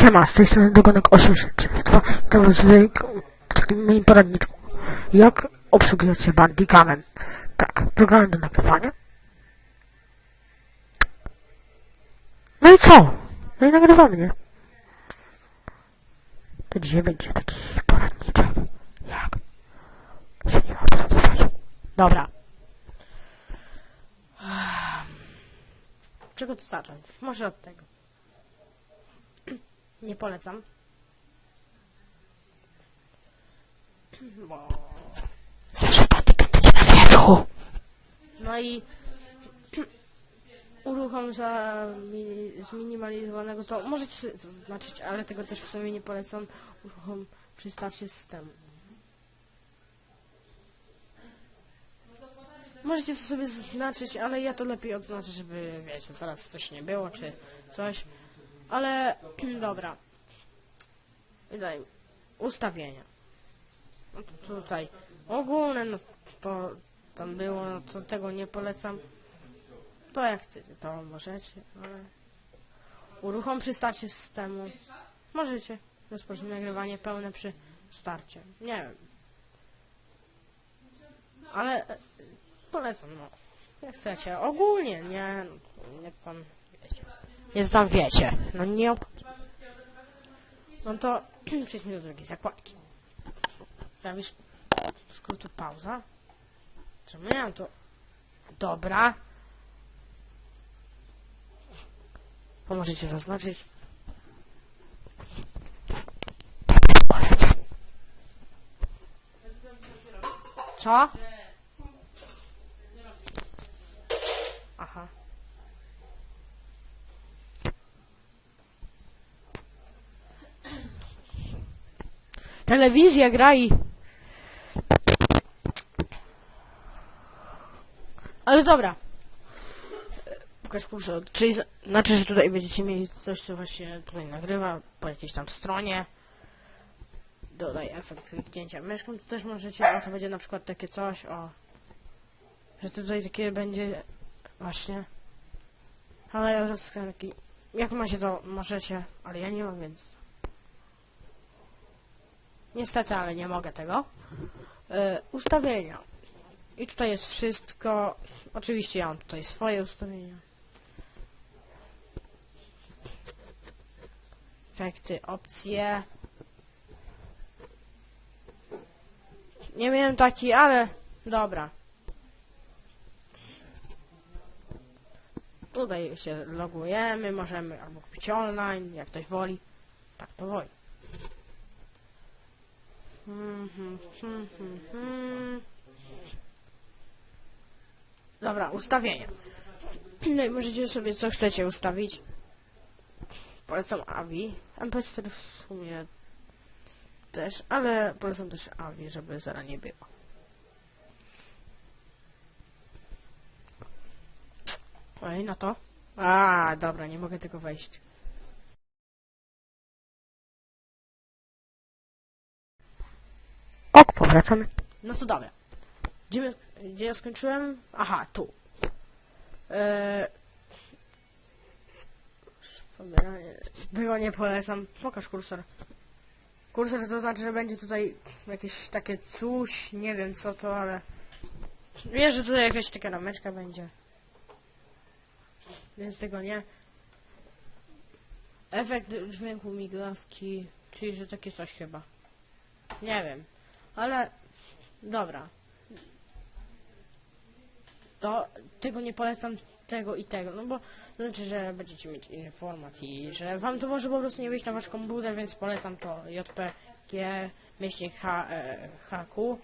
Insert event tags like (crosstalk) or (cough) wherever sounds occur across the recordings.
Siema, z tej strony Dogonek 862. To was w moim poradniku. Jak obsługiwać się Bandicamem? Tak, program do nagrywania. No i co? No i nagrywamy, nie? To dzisiaj będzie taki poradniczek. Jak się nie obsługiwać. Dobra. Czego tu zacząć? Może od tego. Nie polecam. Bo... Zawsze będzie na wierzchu. No i (clears throat) uruchom za mi, zminimalizowanego to możecie sobie to zaznaczyć, ale tego też w sumie nie polecam. Uruchom przy starcie systemu. Możecie to sobie zaznaczyć, ale ja to lepiej odznaczę, żeby wiecie, zaraz coś nie było, czy coś. Ale (clears throat) dobra. Tutaj ustawienia. No tutaj ogólne, no to tam było, no to tego nie polecam. To jak chcecie, to możecie, ale uruchom przy starcie systemu. Możecie rozpocząć nagrywanie pełne przy starcie. Nie wiem. Ale e, polecam, no. Jak chcecie. Ogólnie, nie, no, nie tam wiecie. Nie tam wiecie. No nie op... No to (clears throat) przejdźmy do drugiej zakładki. Prawisz skrótu pauza. Czemu ja to... Dobra. Pomożecie zaznaczyć. Co? Aha. Telewizja gra i... Ale dobra. Pokaż kursor. Czyli znaczy, że tutaj będziecie mieli coś, co właśnie tutaj nagrywa po jakiejś tam stronie. Dodaj efekt kliknięcia myszką, to też możecie, o to będzie na przykład takie coś, o. Że tutaj takie będzie właśnie. Ale ja taki. Jak macie to możecie, ale ja nie mam więc. Niestety, ale nie mogę tego. E, ustawienia. I tutaj jest wszystko. Oczywiście ja mam tutaj swoje ustawienia. Efekty, opcje. Nie miałem taki, ale dobra. Tutaj się logujemy, możemy albo kupić online, jak ktoś woli. Tak to woli. Dobra, ustawienia. No i możecie sobie co chcecie ustawić. Polecam AVI. MP4 w sumie też, ale polecam też AVI, żeby zara nie było. Oj, no to. A, dobra, nie mogę tego wejść. Powracamy. No to dobra. Gdzie, gdzie ja skończyłem? Aha, tu. Eee... Tego nie polecam. Pokaż kursor. Kursor to znaczy, że będzie tutaj jakieś takie coś, nie wiem co to, ale... Wiesz, że tutaj jakaś taka rameczka będzie. Więc tego nie. Efekt dźwięku migawki, czyli że takie coś chyba. Nie wiem. Ale dobra. To tego nie polecam tego i tego, no bo znaczy, że będziecie mieć inny format i że wam to może po prostu nie wyjść na wasz komputer, więc polecam to JPG myślnik H, e, HQ.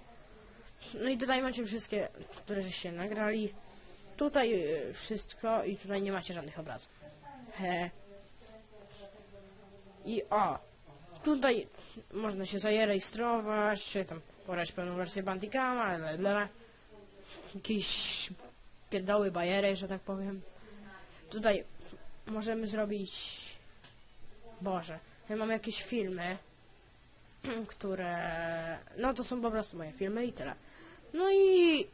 No i tutaj macie wszystkie, które żeście nagrali. Tutaj e, wszystko i tutaj nie macie żadnych obrazów. He. I o, tutaj można się zarejestrować, czy tam pobrać pełną wersję Bandicama, bla. Jakieś pierdoły, bajery, że tak powiem. Tutaj możemy zrobić... Boże, ja mam jakieś filmy, (clears throat) które... No to są po prostu moje filmy i tyle. No i...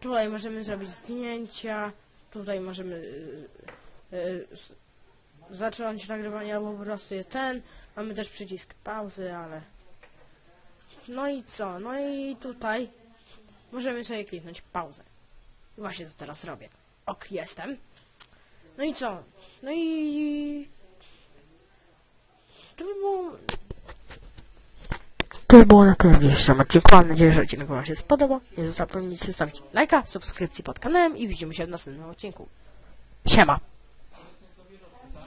Tutaj możemy zrobić zdjęcia, tutaj możemy... y, y, s- zacząć nagrywanie, albo po prostu ten. Mamy też przycisk pauzy, ale... No i co? No i tutaj możemy sobie kliknąć pauzę. I właśnie to teraz robię. Ok, jestem. No i co? No i... To by było... To by było na tyle w dzisiejszym odcinku. Mam nadzieję, że odcinek Wam się spodobał. Nie zapomnijcie zostawić lajka, subskrypcji pod kanałem i widzimy się w następnym odcinku. Siema.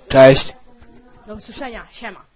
Cześć. Do usłyszenia. Siema.